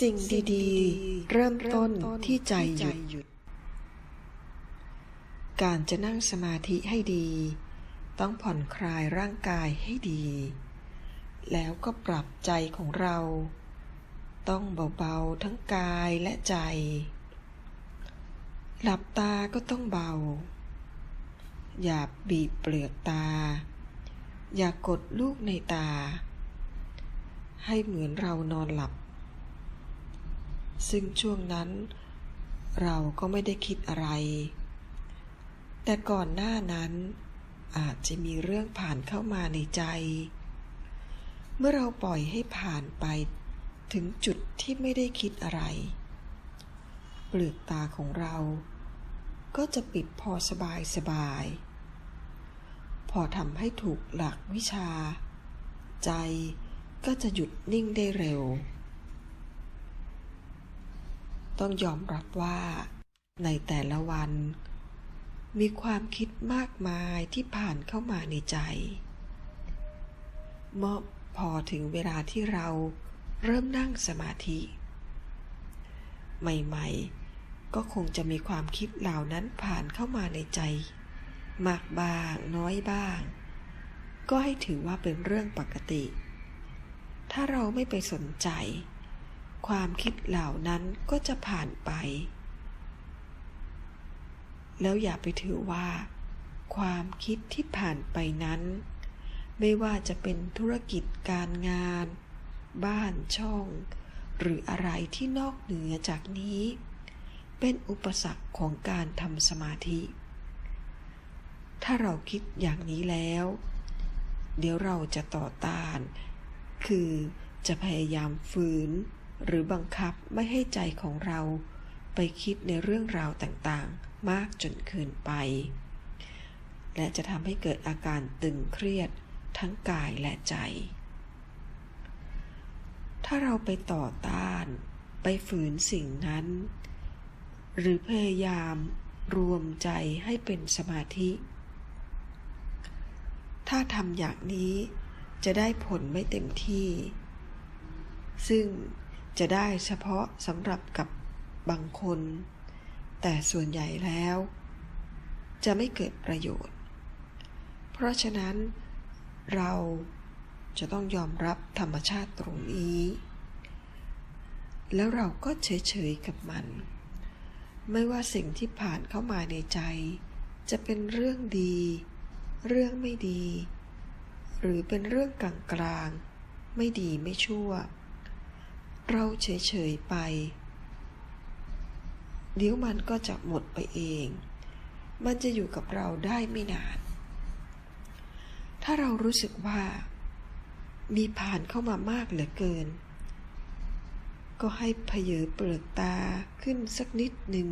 สิ่งดีๆ เริ่มต้นที่ใจหยุด การจะนั่งสมาธิให้ดี ต้องผ่อนคลายร่างกายให้ดี แล้วก็ปรับใจของเรา ต้องเบาๆทั้งกายและใจ หลับตาก็ต้องเบา อย่าบีบเปลือกตา อย่ากดลูกในตา ให้เหมือนเรานอนหลับ ซึ่งช่วงนั้น เราก็ไม่ได้คิดอะไร แต่ก่อนหน้านั้น อาจจะมีเรื่องผ่านเข้ามาในใจ เมื่อเราปล่อยให้ผ่านไปถึงจุดที่ไม่ได้คิดอะไร เปลือกตาของเรา ก็จะปิดพอสบายสบาย พอทำให้ถูกหลักวิชา ใจก็จะหยุดนิ่งได้เร็ว ต้องยอมรับว่า ในแต่ละวัน มีความคิดมากมายที่ผ่านเข้ามาในใจ เมื่อพอถึงเวลาที่เราเริ่มนั่งสมาธิ ใหม่ๆ ก็คงจะมีความคิดเหล่านั้นผ่านเข้ามาในใจ มากบ้างน้อยบ้าง ก็ให้ถือว่าเป็นเรื่องปกติ ถ้าเราไม่ไปสนใจ ความคิดเหล่านั้นก็จะผ่านไป แล้วอย่าไปถือว่า ความคิดที่ผ่านไปนั้น ไม่ว่าจะเป็นธุรกิจการงาน บ้านช่อง หรืออะไรที่นอกเหนือจากนี้ เป็นอุปสรรคของการทำสมาธิ ถ้าเราคิดอย่างนี้แล้ว เดี๋ยวเราจะต่อต้าน คือจะพยายามฝืน หรือบังคับไม่ให้ใจของเราไปคิดในเรื่องราวต่างๆ มากจนเกินไป และจะทำให้เกิดอาการตึงเครียดทั้งกายและใจ ถ้าเราไปต่อต้าน ไปฝืนสิ่งนั้น หรือพยายามรวมใจให้เป็นสมาธิ ถ้าทำอย่างนี้จะได้ผลไม่เต็มที่ ซึ่ง จะได้เฉพาะสำหรับกับบางคน แต่ส่วนใหญ่แล้ว จะไม่เกิดประโยชน์ เพราะฉะนั้นเราจะต้องยอมรับธรรมชาติตรงนี้ แล้วเราก็เฉยๆกับมัน ไม่ว่าสิ่งที่ผ่านเข้ามาในใจ จะเป็นเรื่องดี เรื่องไม่ดี หรือเป็นเรื่องกลางๆ ไม่ดีไม่ชั่ว เราเฉยๆไป เดี๋ยวมันก็จะหมดไปเอง มันจะอยู่กับเราได้ไม่นาน ถ้าเรารู้สึกว่า มีผ่านเข้ามามากเหลือเกิน ก็ให้เพยเปลือกตาขึ้นสักนิดหนึ่ง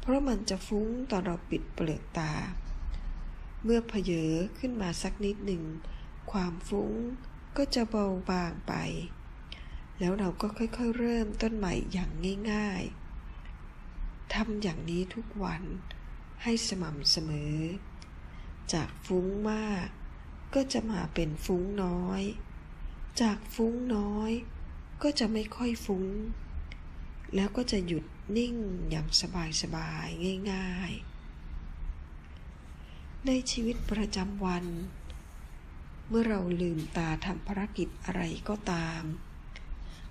เพราะมันจะฟุ้งตอนเราปิดเปลือกตา เมื่อเพเยอขึ้นมาสักนิดหนึ่ง ความฟุ้งก็จะเบาบางไป แล้วเราก็ค่อยๆ เริ่มต้นใหม่อย่างง่ายๆทำอย่างนี้ทุกวันให้สม่ำเสมอ จากฟุ้งมากก็จะมาเป็นฟุ้งน้อย จากฟุ้งน้อย ก็จะไม่ค่อยฟุ้ง แล้วก็จะหยุดนิ่งอย่างสบายๆง่าย ๆ ในชีวิตประจำวัน เมื่อเราลืมตาทำภารกิจอะไรก็ตาม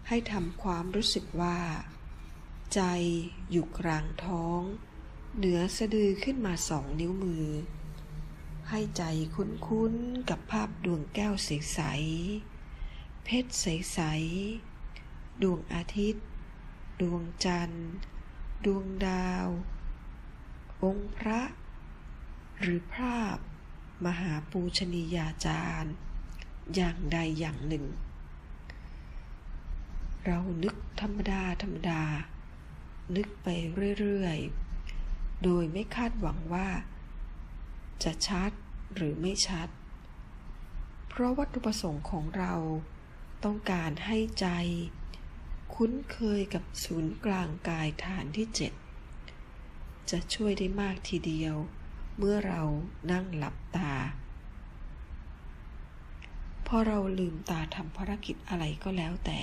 ให้ทำความรู้สึกว่า ใจอยู่กลางท้อง เหนือสะดือขึ้นมาสองนิ้วมือ ให้ใจคุ้นๆกับภาพดวงแก้วใสๆเพชรใสๆดวงอาทิตย์ ดวงจันทร์ ดวงดาว องค์พระ หรือภาพ มหาปูชนียาจารย์ อย่างใดอย่างหนึ่ง เรานึกธรรมดาธรรมดา นึกไปเรื่อยๆ โดยไม่คาดหวังว่า จะชัดหรือไม่ชัด เพราะวัตถุประสงค์ของเราต้องการให้ใจ คุ้นเคยกับศูนย์กลางกายฐานที่เจ็ดจะช่วยได้มากทีเดียว เมื่อเรานั่งหลับตา พอเราลืมตาทำภารกิจอะไรก็แล้วแต่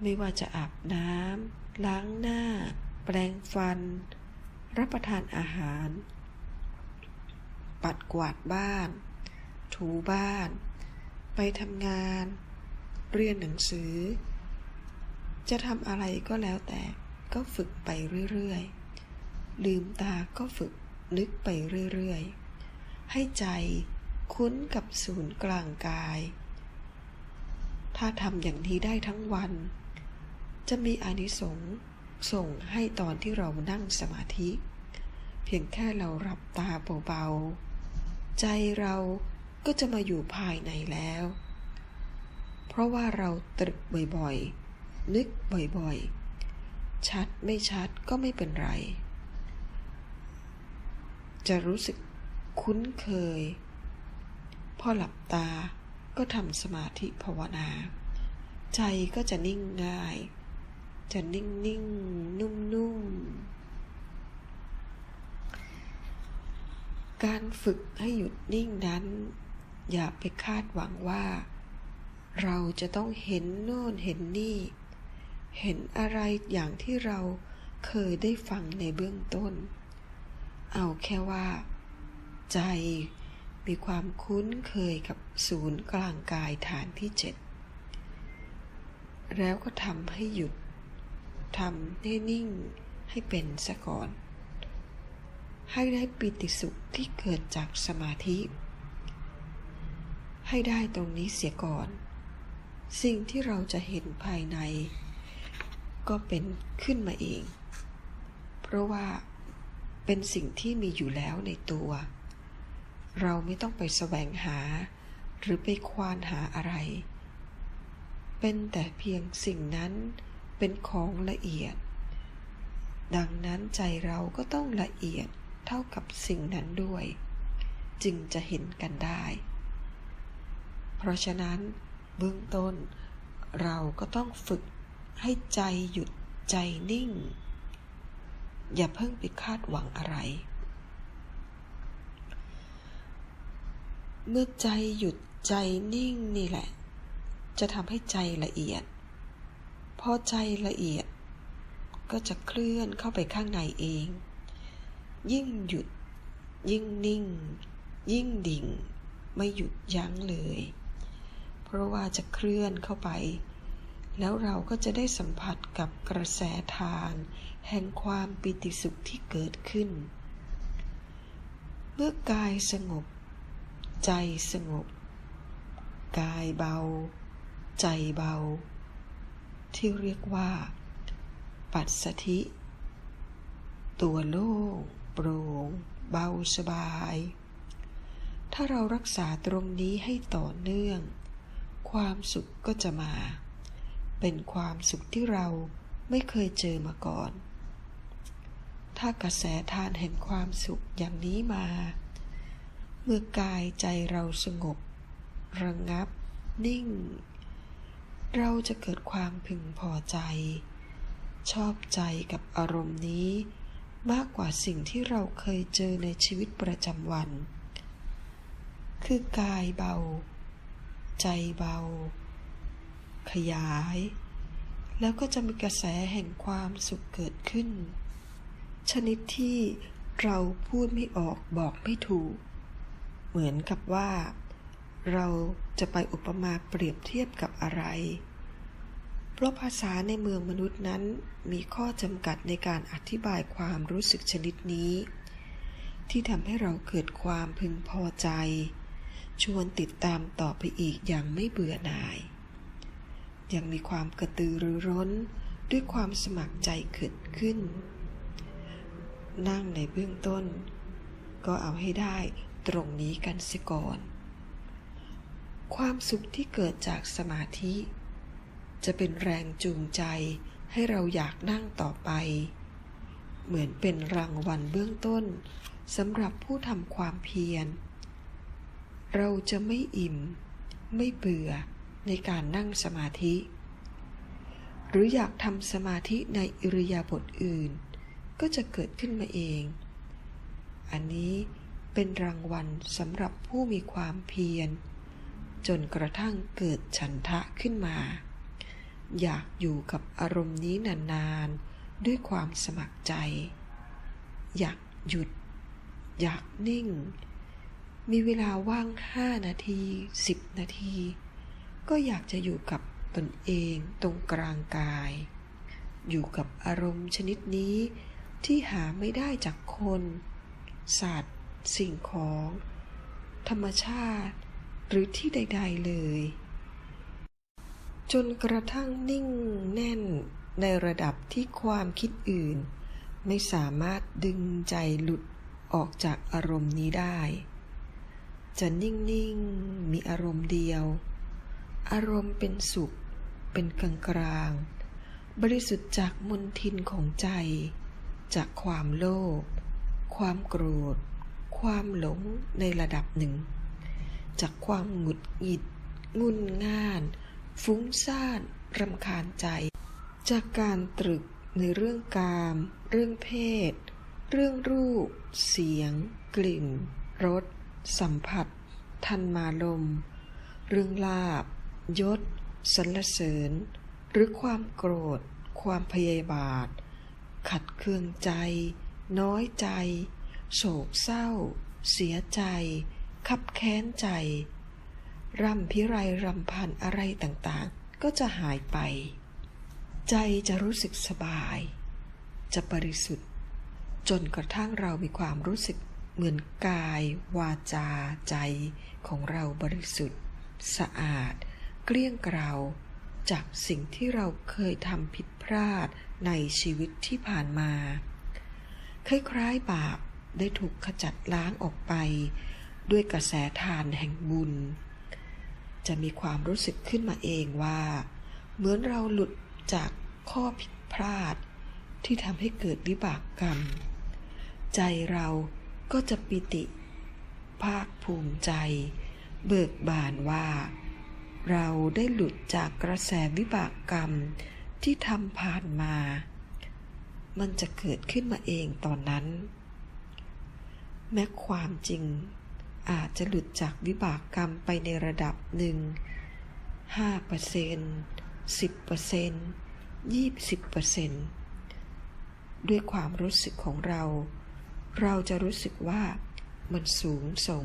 ไม่ว่าจะอาบน้ำล้างหน้า แปรงฟัน รับประทานอาหาร ปัดกวาดบ้าน ถูบ้าน ไปทำงาน เรียนหนังสือ จะทำอะไรก็แล้วแต่ก็ฝึกไปเรื่อยๆ ลืมตาก็ฝึกนึกไปเรื่อยๆ ให้ใจคุ้นกับศูนย์กลางกาย ถ้าทำอย่างนี้ได้ทั้งวัน จะมีอานิสงส์ส่งให้ตอนที่เรานั่งสมาธิ เพียงแค่เราหลับตาเบาๆ ใจเราก็จะมาอยู่ภายในแล้ว เพราะว่าเราตรึกบ่อยๆ นึกบ่อยๆ ชัดไม่ชัดก็ไม่เป็นไร จะรู้สึกคุ้นเคย พอหลับตาก็ทำสมาธิภาวนา ใจก็จะนิ่งง่าย จะนิ่งนิ่งนุ่มนุ่มการฝึกให้หยุดนิ่งนั้น อย่าไปคาดหวังว่า เราจะต้องเห็นโน่นเห็นนี่ เห็นอะไรอย่างที่เราเคยได้ฟังในเบื้องต้น เอาแค่ว่า ใจมีความคุ้นเคยกับศูนย์กลางกายฐานที่เจ็ดแล้วก็ทำให้หยุด ทำให้นิ่งให้เป็นซะก่อน ให้ได้ปิติสุขที่เกิดจากสมาธิ ให้ได้ตรงนี้เสียก่อน สิ่งที่เราจะเห็นภายใน ก็เป็นขึ้นมาเอง เพราะว่าเป็นสิ่งที่มีอยู่แล้วในตัว เราไม่ต้องไปแสวงหา หรือไปควานหาอะไร เป็นแต่เพียงสิ่งนั้น เป็นของละเอียด ดังนั้นใจเราก็ต้องละเอียดเท่ากับสิ่งนั้นด้วย จึงจะเห็นกันได้ เพราะฉะนั้นเบื้องต้น เราก็ต้องฝึกให้ใจหยุดใจนิ่ง อย่าเพิ่งไปคาดหวังอะไร เมื่อใจหยุดใจนิ่งนี่แหละ จะทำให้ใจละเอียด พอใจละเอียด ก็จะเคลื่อนเข้าไปข้างในเอง ยิ่งหยุด ยิ่งนิ่ง ยิ่งดิ่ง ไม่หยุดยั้งเลย เพราะว่าจะเคลื่อนเข้าไป แล้วเราก็จะได้สัมผัสกับกระแสทางแห่งความปิติสุขที่เกิดขึ้น เมื่อกายสงบ ใจสงบ กายเบา ใจเบา ที่เรียกว่า ปัสสธิ ตัวโล่งโปร่ง เบาสบาย ถ้าเรารักษาตรงนี้ให้ต่อเนื่อง ความสุขก็จะมา เป็นความสุขที่เราไม่เคยเจอมาก่อน ถ้ากระแสทานแห่งความสุขอย่างนี้มา เมื่อกายใจเราสงบ ระงงับ นิ่ง เราจะเกิดความพึงพอใจ ชอบใจกับอารมณ์นี้ มากกว่าสิ่งที่เราเคยเจอในชีวิตประจำวัน คือกายเบา ใจเบา ขยาย แล้วก็จะมีกระแสแห่งความสุขเกิดขึ้น ชนิดที่เราพูดไม่ออกบอกไม่ถูก เหมือนกับว่า เรา จะไปอุปมาเปรียบเทียบกับอะไร เพราะภาษาในเมืองมนุษย์นั้นมีข้อจำกัดในการอธิบายความรู้สึกชนิดนี้ ที่ทำให้เราเกิดความพึงพอใจ ชวนติดตามต่อไปอีกอย่างไม่เบื่อหน่าย ยังมีความกระตือรือร้นด้วยความสมัครใจเกิดขึ้น นั่งในเบื้องต้น ก็เอาให้ได้ตรงนี้กันเสียก่อน ความสุขที่เกิดจากสมาธิ จะเป็นแรงจูงใจให้เราอยากนั่งต่อไป เหมือนเป็นรางวัลเบื้องต้นสำหรับผู้ทำความเพียร เราจะไม่อิ่ม ไม่เบื่อในการนั่งสมาธิ หรืออยากทำสมาธิในอิริยาบถอื่น ก็จะเกิดขึ้นมาเอง อันนี้เป็นรางวัลสำหรับผู้มีความเพียร จนกระทั่งเกิดฉันทะขึ้นมา อยากอยู่กับอารมณ์นี้นานๆ ด้วยความสมัครใจ อยากหยุด อยากนิ่ง มีเวลาว่างห้านาทีสิบนาที ก็อยากจะอยู่กับตนเองตรงกลางกาย อยู่กับอารมณ์ชนิดนี้ที่หาไม่ได้จากคน สัตว์ สิ่งของ ธรรมชาติ หรือที่ใด ๆ เลย จนกระทั่งนิ่งแน่นในระดับที่ความคิดอื่น ไม่สามารถดึงใจหลุดออกจากอารมณ์นี้ได้ จะนิ่ง ๆ มีอารมณ์เดียว อารมณ์เป็นสุข เป็นกลางกลางๆบริสุทธิ์จากมนทินของใจ จากความโลภความโกรธ ความหลงในระดับหนึ่ง จากความหงุดหงิด งุนง่าน ฟุ้งซ่านรำคาญใจ จากการตรึกในเรื่องกาม เรื่องเพศ เรื่องรูป เสียง กลิ่น รส สัมผัส ทันมาลม เรื่องลาบ ยศสรรเสริญ หรือความโกรธ ความพยาบาท ขัดเคืองใจ น้อยใจ โศกเศร้า เสียใจ คับแค้นใจ ร่ำพิไรรำพันอะไรต่างๆ ก็จะหายไป ใจจะรู้สึกสบาย จะบริสุทธิ์ จนกระทั่งเรามีความรู้สึกเหมือนกาย วาจา ใจของเราบริสุทธิ์ สะอาด เกลี้ยงเกลาจากสิ่งที่เราเคยทำผิดพลาดในชีวิตที่ผ่านมา คล้ายๆบาปได้ถูกขจัดล้างออกไป ด้วยกระแสทานแห่งบุญ จะมีความรู้สึกขึ้นมาเองว่า เหมือนเราหลุดจากข้อผิดพลาด ที่ทำให้เกิดวิบากกรรม ใจเราก็จะปิติ ภาคภูมิใจ เบิกบานว่า เราได้หลุดจากกระแสวิบากกรรมที่ทำผ่านมา มันจะเกิดขึ้นมาเองตอนนั้น แม้ความจริง อาจจะหลุดจากวิบากกรรมไปในระดับหนึ่งห้าเปอร์เซนสิบเปอร์เซนยี่สิบเปอร์เซนด้วยความรู้สึกของเรา เราจะรู้สึกว่ามันสูงส่ง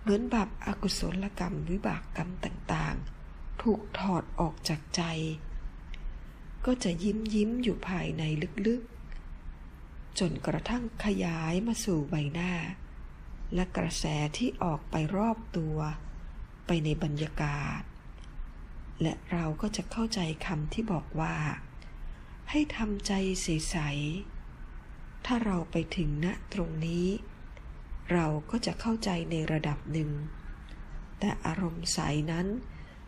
เหมือนบาปอากุศลกรรมวิบากกรรมต่างๆ ถูกถอดออกจากใจ ก็จะยิ้มยิ้มอยู่ภายในลึกๆ จนกระทั่งขยายมาสู่ใบหน้า และกระแสที่ออกไปรอบตัว ไปในบรรยากาศ และเราก็จะเข้าใจคำที่บอกว่า ให้ทำใจใสๆถ้าเราไปถึงณตรงนี้ เราก็จะเข้าใจในระดับหนึ่ง แต่อารมณ์ใสนั้น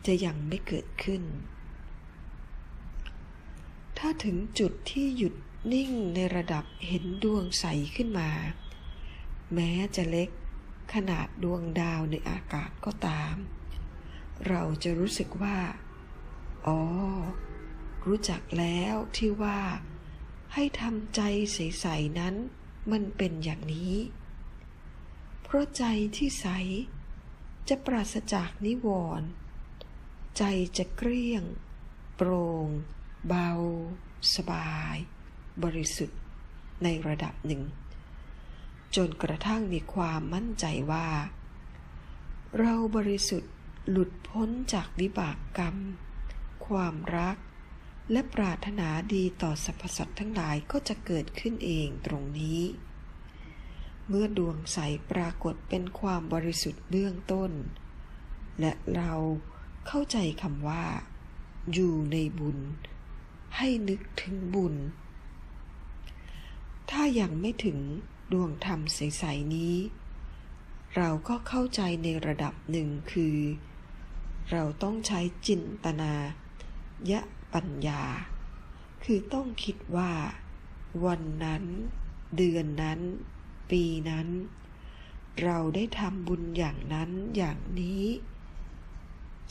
จะยังไม่เกิดขึ้น ถ้าถึงจุดที่หยุดนิ่งในระดับเห็นดวงใสขึ้นมา แม้จะเล็กขนาดดวงดาวในอากาศก็ตาม เราจะรู้สึกว่า อ๋อ รู้จักแล้วที่ว่า ให้ทำใจใสๆนั้น มันเป็นอย่างนี้ เพราะใจที่ใส จะปราศจากนิวรณ์ใจจะเกลี้ยง โปร่ง เบา สบาย บริสุทธิ์ในระดับหนึ่ง จนกระทั่งมีความมั่นใจว่า เราบริสุทธิ์หลุดพ้นจากวิบากกรรม ความรัก และปรารถนาดีต่อสรรพสัตว์ทั้งหลายก็จะเกิดขึ้นเองตรงนี้ เมื่อดวงใสปรากฏเป็นความบริสุทธิ์เบื้องต้น และเราเข้าใจคำว่า อยู่ในบุญ ให้นึกถึงบุญ ถ้ายังไม่ถึง ดวงธรรมใสๆนี้ เราก็เข้าใจในระดับหนึ่งคือ เราต้องใช้จินตนายะปัญญา คือต้องคิดว่า วันนั้น เดือนนั้น ปีนั้น เราได้ทำบุญอย่างนั้นอย่างนี้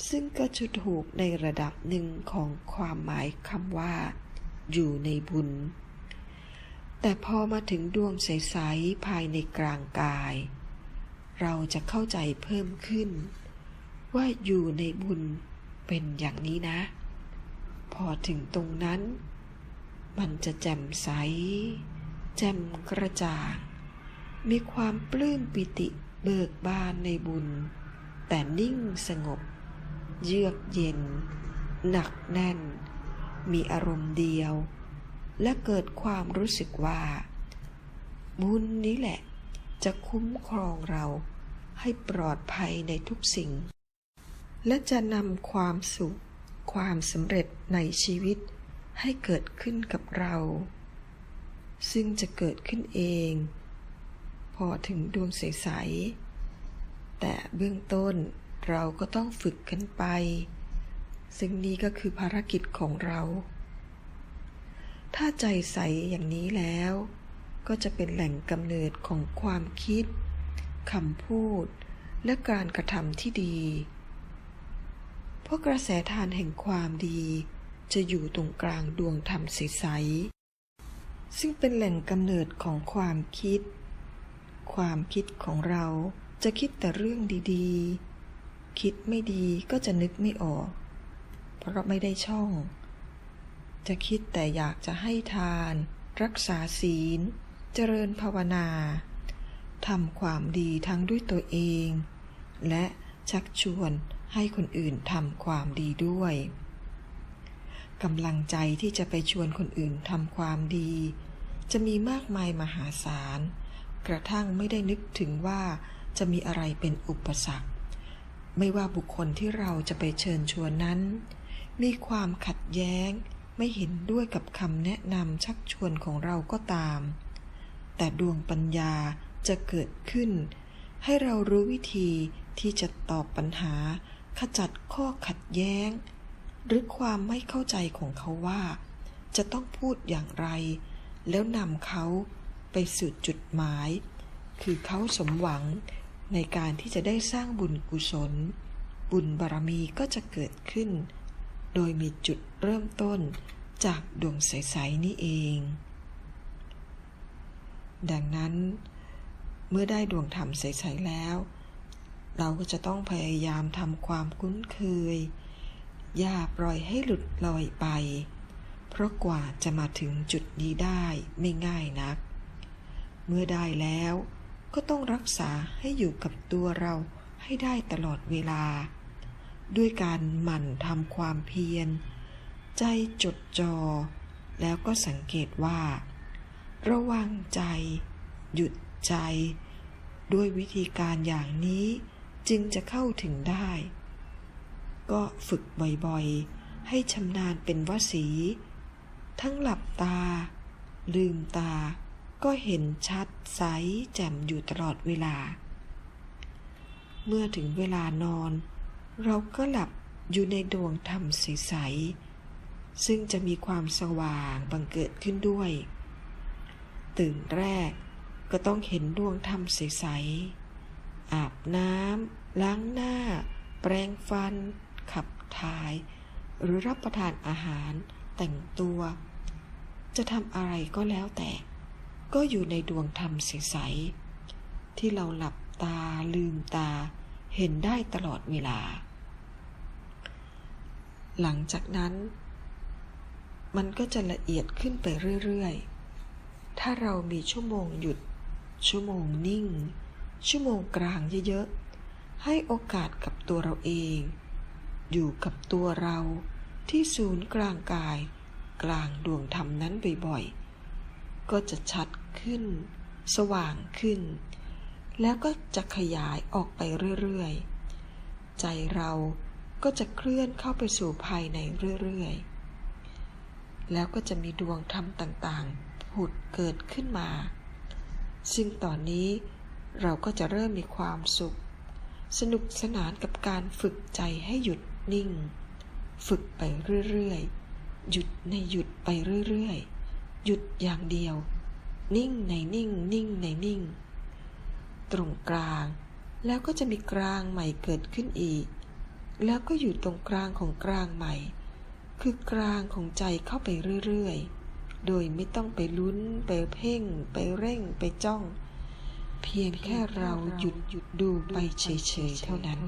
ซึ่งก็จะถูกในระดับหนึ่งของความหมายคำว่า อยู่ในบุญ แต่พอมาถึงดวงใส ๆ ภายในกลางกาย เราจะเข้าใจเพิ่มขึ้น ว่าอยู่ในบุญเป็นอย่างนี้นะ พอถึงตรงนั้น มันจะแจ่มใส แจ่มกระจ่าง มีความปลื้มปิติเบิกบานในบุญ แต่นิ่งสงบ เยือกเย็น หนักแน่น มีอารมณ์เดียว และเกิดความรู้สึกว่า บุญนี้แหละ จะคุ้มครองเราให้ปลอดภัยในทุกสิ่ง และจะนำความสุข ความสำเร็จในชีวิตให้เกิดขึ้นกับเรา ซึ่งจะเกิดขึ้นเอง พอถึงดวงใสๆแต่เบื้องต้นเราก็ต้องฝึกกันไป ซึ่งนี้ก็คือภารกิจของเรา ถ้าใจใสอย่างนี้แล้ว ก็จะเป็นแหล่งกำเนิดของความคิดคำพูด และการกระทำที่ดี เพราะกระแสทานแห่งความดีจะอยู่ตรงกลางดวงธรรมใสๆซึ่งเป็นแหล่งกำเนิดของความคิด ความคิดของเราจะคิดแต่เรื่องดีๆ คิดไม่ดีก็จะนึกไม่ออก เพราะไม่ได้ช่อง จะคิดแต่อยากจะให้ทาน รักษาศีล เจริญภาวนาทำความดีทั้งด้วยตัวเอง และชักชวนให้คนอื่นทำความดีด้วยกำลังใจที่จะไปชวนคนอื่นทำความดี จะมีมากมายมหาศาล กระทั่งไม่ได้นึกถึงว่าจะมีอะไรเป็นอุปสรรค ไม่ว่าบุคคลที่เราจะไปเชิญชวนนั้น มีความขัดแย้ง ไม่เห็นด้วยกับคำแนะนำชักชวนของเราก็ตาม แต่ดวงปัญญาจะเกิดขึ้น ให้เรารู้วิธีที่จะตอบปัญหา ขจัดข้อขัดแย้ง หรือความไม่เข้าใจของเขาว่า จะต้องพูดอย่างไร แล้วนำเขาไปสู่จุดหมาย คือเขาสมหวังในการที่จะได้สร้างบุญกุศล บุญบารมีก็จะเกิดขึ้น โดยมีจุดเริ่มต้นจากดวงใส ๆ นี่เอง ดังนั้น เมื่อได้ดวงธรรมใส ๆ แล้ว เราก็จะต้องพยายามทำความคุ้นเคย อย่าปล่อยให้หลุดลอยไป เพราะกว่าจะมาถึงจุดนี้ได้ไม่ง่ายนัก เมื่อได้แล้วก็ต้องรักษาให้อยู่กับตัวเราให้ได้ตลอดเวลา ด้วยการหมั่นทำความเพียร ใจจดจอ่อแล้วก็สังเกตว่า ระวังใจ หยุดใจ ด้วยวิธีการอย่างนี้จึงจะเข้าถึงได้ ก็ฝึกบ่อยๆ ให้ชำนาญเป็นวสี ทั้งหลับตา ลืมตาก็เห็นชัดใสแจ่มอยู่ตลอดเวลา เมื่อถึงเวลานอน เราก็หลับอยู่ในดวงธรรมใสๆซึ่งจะมีความสว่างบังเกิดขึ้นด้วย ตื่นแรกก็ต้องเห็นดวงธรรมใสๆอาบน้ำล้างหน้า แปรงฟัน ขับถ่าย หรือรับประทานอาหารแต่งตัว จะทำอะไรก็แล้วแต่ ก็อยู่ในดวงธรรมใสๆที่เราหลับตาลืมตาเห็นได้ตลอดเวลา หลังจากนั้น มันก็จะละเอียดขึ้นไปเรื่อยๆ ถ้าเรามีชั่วโมงหยุด ชั่วโมงนิ่ง ชั่วโมงกลางเยอะๆ ให้โอกาสกับตัวเราเอง อยู่กับตัวเราที่ศูนย์กลางกาย กลางดวงธรรมนั้นบ่อยๆ ก็จะชัดขึ้น สว่างขึ้น แล้วก็จะขยายออกไปเรื่อยๆ ใจเรา ก็จะเคลื่อนเข้าไปสู่ภายในเรื่อยๆ แล้วก็จะมีดวงธรรมต่างๆ ผุดเกิดขึ้นมา ซึ่งตอนนี้เราก็จะเริ่มมีความสุข สนุกสนานกับการฝึกใจให้หยุดนิ่ง ฝึกไปเรื่อยๆ หยุดในหยุดไปเรื่อยๆ หยุดอย่างเดียว นิ่งในนิ่งนิ่งในนิ่ง ตรงกลางแล้วก็จะมีกลางใหม่เกิดขึ้นอีก แล้วก็อยู่ตรงกลางของกลางใหม่ คือกลางของใจเข้าไปเรื่อยๆ โดยไม่ต้องไปลุ้น ไปเพ่ง ไปเร่ง ไปจ้อง เพียงแค่เราหยุดหยุดดูไปเฉยๆเท่านั้น